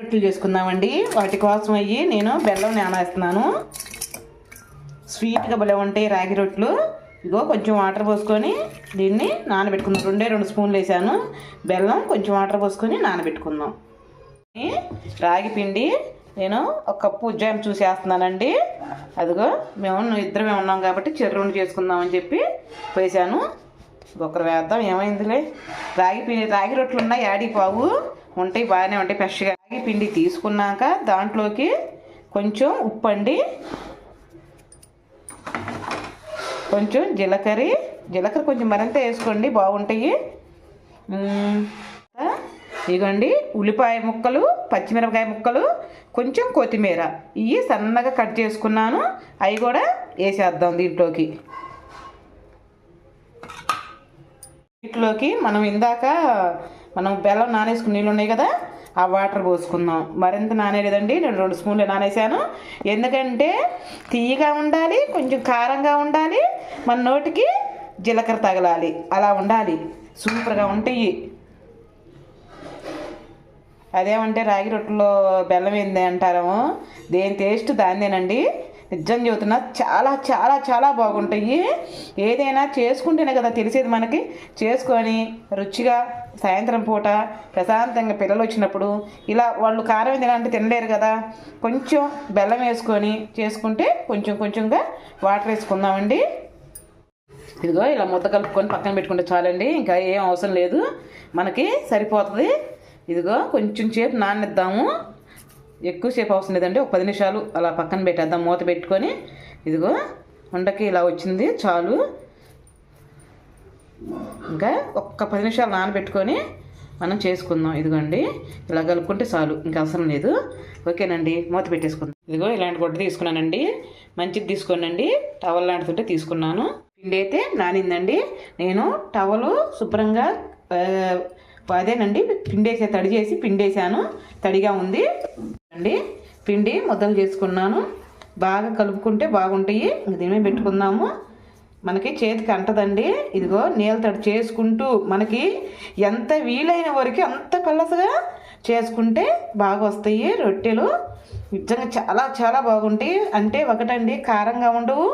రొట్టెలు చేసుకుందామండి. వాటి కోసం అయ్యి నేను బెల్లం నానేస్తున్నాను స్వీట్గా భలే ఉంటాయి రాగి రొట్టెలు. ఇగో కొంచెం వాటర్ పోసుకొని దీన్ని నానబెట్టుకుందాం. రెండే రెండు స్పూన్లు వేసాను. బెల్లం కొంచెం వాటర్ పోసుకొని నానబెట్టుకుందాం. రాగి పిండి నేను ఒక కప్పు ఉజ్జాయం చూసేస్తున్నానండి అదిగో మేము ఇద్దరమే ఉన్నాం కాబట్టి చెర్రుండి చేసుకుందామని చెప్పి వేసాను ఒకరు వేద్దాం. ఏమైందిలే? రాగి పిండి రాగి రొట్టెలు ఉన్నాయి. యాడి పావు ఉంటాయి బాగానే ఉంటాయి ఫ్రెష్గా. రాగి పిండి తీసుకున్నాక దాంట్లోకి కొంచెం ఉప్పు అండి కొంచెం జీలకర్ర జీలకర్ర కొంచెం మరింత వేసుకోండి బాగుంటాయి. ఇదిగోండి ఉల్లిపాయ ముక్కలు పచ్చిమిరపకాయ ముక్కలు కొంచెం కొత్తిమీర. ఇవి సన్నగా కట్ చేసుకున్నాను అవి కూడా వేసేద్దాం దీంట్లోకి. వీటిలోకి మనం ఇందాక మనం బెల్లం నానేసుకుని నీళ్ళు ఉన్నాయి కదా ఆ వాటర్ పోసుకుందాం. మరింత నానేలేదండి నేను రెండు స్పూన్లు నానేసాను ఎందుకంటే తీయగా ఉండాలి కొంచెం కారంగా ఉండాలి మన నోటికి జీలకర్ర తగలాలి. అలా ఉండాలి. సూపర్గా ఉంటాయి. అదేమంటే రాగి రొట్టెలో బెల్లం ఏంది అంటారేమో దేని టేస్ట్ దానిదేనండి నిజం చెబుతున్నా చాలా చాలా చాలా బాగుంటాయి. ఏదైనా చేసుకుంటేనే కదా తెలిసేది మనకి. చేసుకొని రుచిగా సాయంత్రం పూట ప్రశాంతంగా పిల్లలు వచ్చినప్పుడు ఇలా వాళ్ళు కారం తినాలంటే తినలేరు కదా. కొంచెం బెల్లం వేసుకొని చేసుకుంటే కొంచెం కొంచెంగా వాటర్ వేసుకుందామండి. ఇదిగో ఇలా ముద్ద కలుపుకొని పక్కన పెట్టుకుంటే చాలండి. ఇంకా ఏం అవసరం లేదు. మనకి సరిపోతుంది. ఇదిగో కొంచెం సేపు నానిద్దాము. ఎక్కువసేపు అవసరం లేదండి. ఒక పది నిమిషాలు అలా పక్కన పెట్టేద్దాం. మూత పెట్టుకొని ఇదిగో ఉండకి ఇలా వచ్చింది చాలు. ఇంకా ఒక్క పది నిమిషాలు నానబెట్టుకొని మనం చేసుకుందాం. ఇదిగోండి ఇలా కలుపుకుంటే చాలు. ఇంకా అవసరం లేదు. ఓకేనండి మూత పెట్టేసుకుందాం. ఇదిగో ఇలాంటి గుడ్డ తీసుకున్నానండి. మంచిది తీసుకోనండి. టవల్ లాంటిది తీసుకున్నాను. పిండి అయితే నానిందండి. నేను టవలు శుభ్రంగా అదేనండి పిండేసే తడి చేసి పిండేసాను. తడిగా ఉంది. అండి. పిండి ముద్దలు చేసుకున్నాను. బాగా కలుపుకుంటే బాగుంటాయి. ఇంక దీని పెట్టుకుందాము. మనకి చేతికి అంటదండి. ఇదిగో నీళ్ళ తడి చేసుకుంటూ మనకి ఎంత వీలైన వరకు అంత కలసగా చేసుకుంటే బాగా వస్తాయి రొట్టెలు. నిజంగా చాలా చాలా బాగుంటాయి అంటే ఒకటండి కారంగా ఉండవు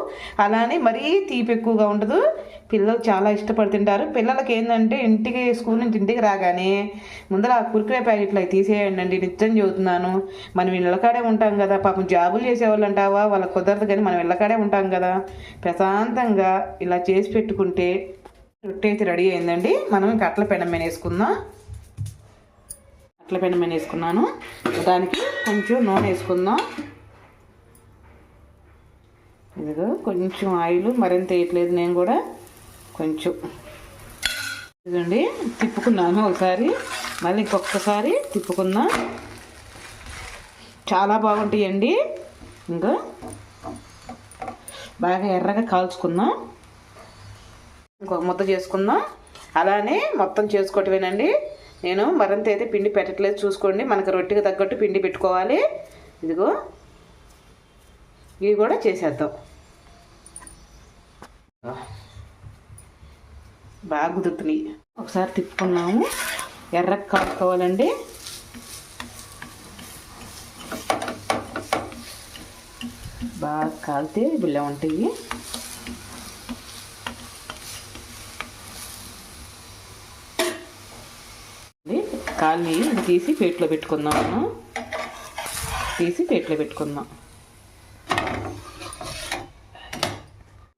అలానే మరీ తీపి ఎక్కువగా ఉండదు. పిల్లలు చాలా ఇష్టపడి తింటారు పిల్లలకి ఏంటంటే ఇంటికి స్కూల్ నుంచి ఇంటికి రాగానే ముందర ఆ కురికిరే ప్యాకెట్లు అవి తీసేయండి అండి నిజం చెబుతున్నాను. మనం ఇళ్ళకాడే ఉంటాం కదా పాపం జాబులు చేసేవాళ్ళు అంటావా వాళ్ళకి కుదరదు కానీ మనం ఇళ్ళకాడే ఉంటాం కదా. ప్రశాంతంగా ఇలా చేసి పెట్టుకుంటే రొట్టె అయితే రెడీ అయిందండి. మనం ఇంకా అట్ల పెనం మీద వేసుకుందాం. అట్ల పెనం వేసుకున్నాను. దానికి కొంచెం నూనె వేసుకుందాం. ఇదిగో కొంచెం ఆయిల్ మరింత వేయట్లేదు నేను కూడా. కొంచెం. ఇదండి తిప్పుకున్నాను ఒకసారి. మళ్ళీ ఇంకొకసారి తిప్పుకుందాం. చాలా బాగుంటాయండి. ఇంకా. బాగా ఎర్రగా కాల్చుకుందాం. ఇంకొక ముద్ద చేసుకుందాం. అలానే మొత్తం చేసుకోవటమేనండి. నేను మరింత అయితే పిండి పెట్టట్లేదు చూసుకోండి. మనకు రొట్టెకి తగ్గట్టు పిండి పెట్టుకోవాలి. ఇదిగో ఇవి కూడా చేసేద్దాం. బాగా కుదురుతున్నాయి. ఒకసారి తిప్పుకున్నాము. ఎర్ర కాపుకోవాలండి బాగా కాలితే బిల్ల ఉంటాయి. కాల్ని తీసి ప్లేట్లో పెట్టుకుందాం మనం తీసి ప్లేట్లో పెట్టుకుందాం.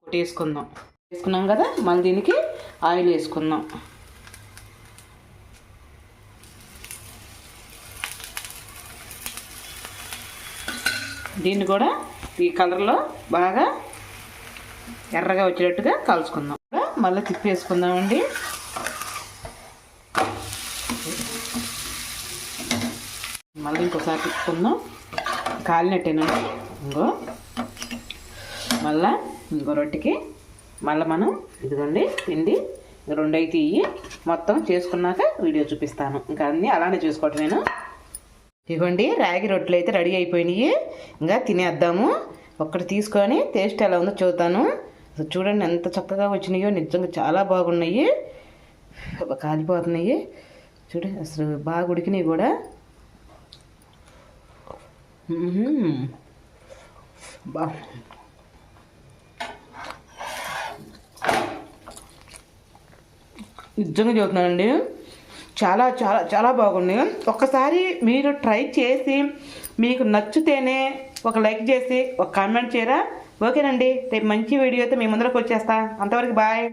ఒకటి వేసుకుందాం వేసుకున్నాం కదా మళ్ళీ దీనికి ఆయిల్ వేసుకుందాం. దీన్ని కూడా ఈ కలర్లో బాగా ఎర్రగా వచ్చేటట్టుగా కలుసుకుందాం మళ్ళీ తిప్పేసుకుందామండి. మళ్ళీ ఇంకోసారి తిప్పుకుందాం కాలినట్టేనండి ఇంకో. మళ్ళా ఇంకో రొట్టెకి మళ్ళీ మనం ఇదిగోండి పిండి రెండు అయితే ఇవి మొత్తం చేసుకున్నాక వీడియో చూపిస్తాను. ఇంకా అన్నీ అలానే చేసుకోవటం నేను. ఇదిగోండి రాగి రొట్టెలు అయితే రెడీ అయిపోయినాయి. ఇంకా తినేద్దాము. ఒక్కటి తీసుకొని టేస్ట్ ఎలా ఉందో చూద్దాను. చూడండి ఎంత చక్కగా వచ్చినాయో నిజంగా చాలా బాగున్నాయి. కాలిపోతున్నాయి. చూడు అసలు బాగా ఉడికినాయి కూడా. Mm-hmm. బా నిజంగా చెబుతున్నానండి చాలా చాలా చాలా బాగుంది. ఒక్కసారి మీరు ట్రై చేసి మీకు నచ్చితేనే ఒక లైక్ చేసి ఒక కామెంట్ చేయరా? ఓకేనండి. రేపు మంచి వీడియోతో మీ ముందరకు వచ్చేస్తా అంతవరకు బాయ్.